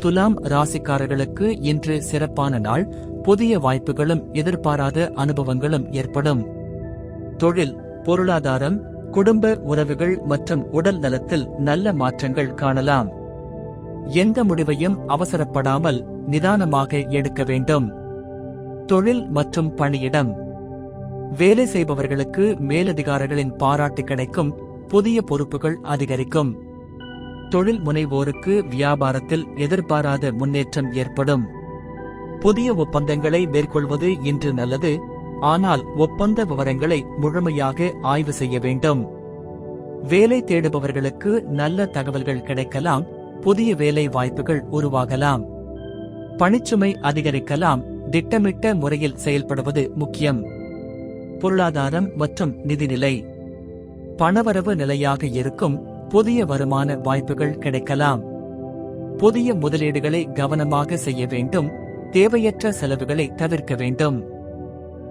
துலாம் ராசிக்காரர்களுக்கு இன்று சிறப்பான நாள். புதிய வாய்ப்புகளும் எதிர்பாராத அனுபவங்களும் ஏற்படும். தொழில் பொருளாதாரம் குடும்ப உறவுகள் மற்றும் உடல் நலத்தில் நல்ல மாற்றங்கள் காணலாம். எந்த முடிவையும் அவசரப்படாமல் நிதானமாக எடுக்க வேண்டும். தொழில் மற்றும் பணியிடம். வேலை செய்பவர்களுக்கு மேலதிகாரிகளின் பாராட்டு கிடைக்கும். புதிய பொறுப்புகள் அதிகரிக்கும். தொழில் முனைவோருக்கு வியாபாரத்தில் எதிர்பாராத முன்னேற்றம் ஏற்படும். புதிய ஒப்பந்தங்களை மேற்கொள்வது இன்று நல்லது ஆனால் ஒப்பந்த விவரங்களை முழுமையாக ஆய்வு செய்ய வேண்டும். வேலை தேடுபவர்களுக்கு நல்ல தகவல்கள் கிடைக்கலாம் புதிய வேலை வாய்ப்புகள் உருவாகலாம். பணிச்சுமை அதிகரிக்கலாம் திட்டமிட்ட முறையில் செயல்படுவது முக்கியம். பொருளாதாரம் மற்றும் நிதிநிலை பணவரவு நிலையாக இருக்கும் புதிய வருமான வாய்ப்புகள் கிடைக்கலாம். புதிய முதலீடுகளை கவனமாக செய்ய வேண்டும். தேவையற்ற செலவுகளை தவிர்க்க வேண்டும்.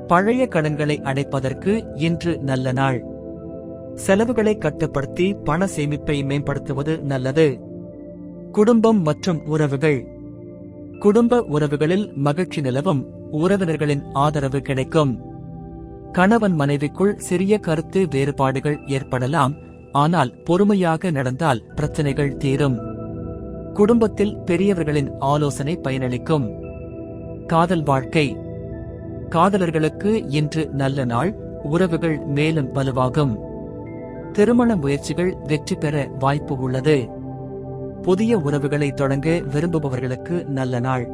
பழைய கடன்களை அடைப்பதற்கு இன்று நல்ல நாள். செலவுகளை கட்டுப்படுத்தி பண சேமிப்பை மேம்படுத்துவது நல்லது. குடும்பம் மற்றும் உறவுகள். குடும்ப உறவுகளில் மகிழ்ச்சி நிலவும். உறவினர்களின் ஆதரவு கிடைக்கும். கணவன் மனைவிக்குள் சிறிய கருத்து வேறுபாடுகள் ஏற்படலாம். ஆனால் பொறுமையாக நடந்தால் பிரச்சனைகள் தீரும். குடும்பத்தில் பெரியவர்களின் ஆலோசனை பயனளிக்கும். காதல் வாழ்க்கை. காதலர்களுக்கு இன்று நல்ல நாள் உறவுகள் மேலும் வலுவாகும். திருமண முயற்சிகள் வெற்றி பெற வாய்ப்பு உள்ளது. புதிய உறவுகளை தொடங்க விரும்புபவர்களுக்கு நல்ல நாள்.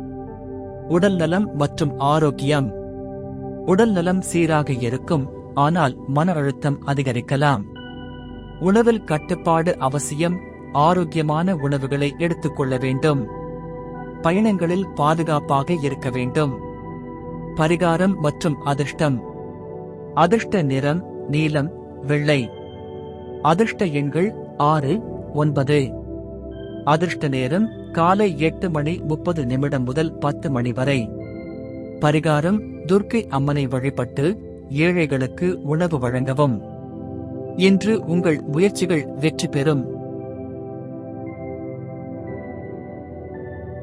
உடல் நலம் மற்றும் ஆரோக்கியம். உடல் நலம் சீராக இருக்கும் ஆனால் மன அழுத்தம் அதிகரிக்கலாம். உணவில் கட்டுப்பாடு அவசியம் ஆரோக்கியமான உணவுகளை எடுத்துக்கொள்ள வேண்டும். பயணங்களில் பாதுகாப்பாக இருக்க வேண்டும். பரிகாரம் மற்றும் அதிர்ஷ்டம். அதிர்ஷ்ட நிறம் நீலம் வெள்ளை. அதிர்ஷ்ட எண்கள் ஆறு ஒன்பது. அதிர்ஷ்ட நேரம் காலை எட்டு மணி முப்பது நிமிடம் முதல் பத்து மணி வரை. பரிகாரம் துர்க்கை அம்மனை வழிபட்டு ஏழைகளுக்கு உணவு வழங்கவும். இன்று உங்கள் முயற்சிகள் வெற்றி பெறும்.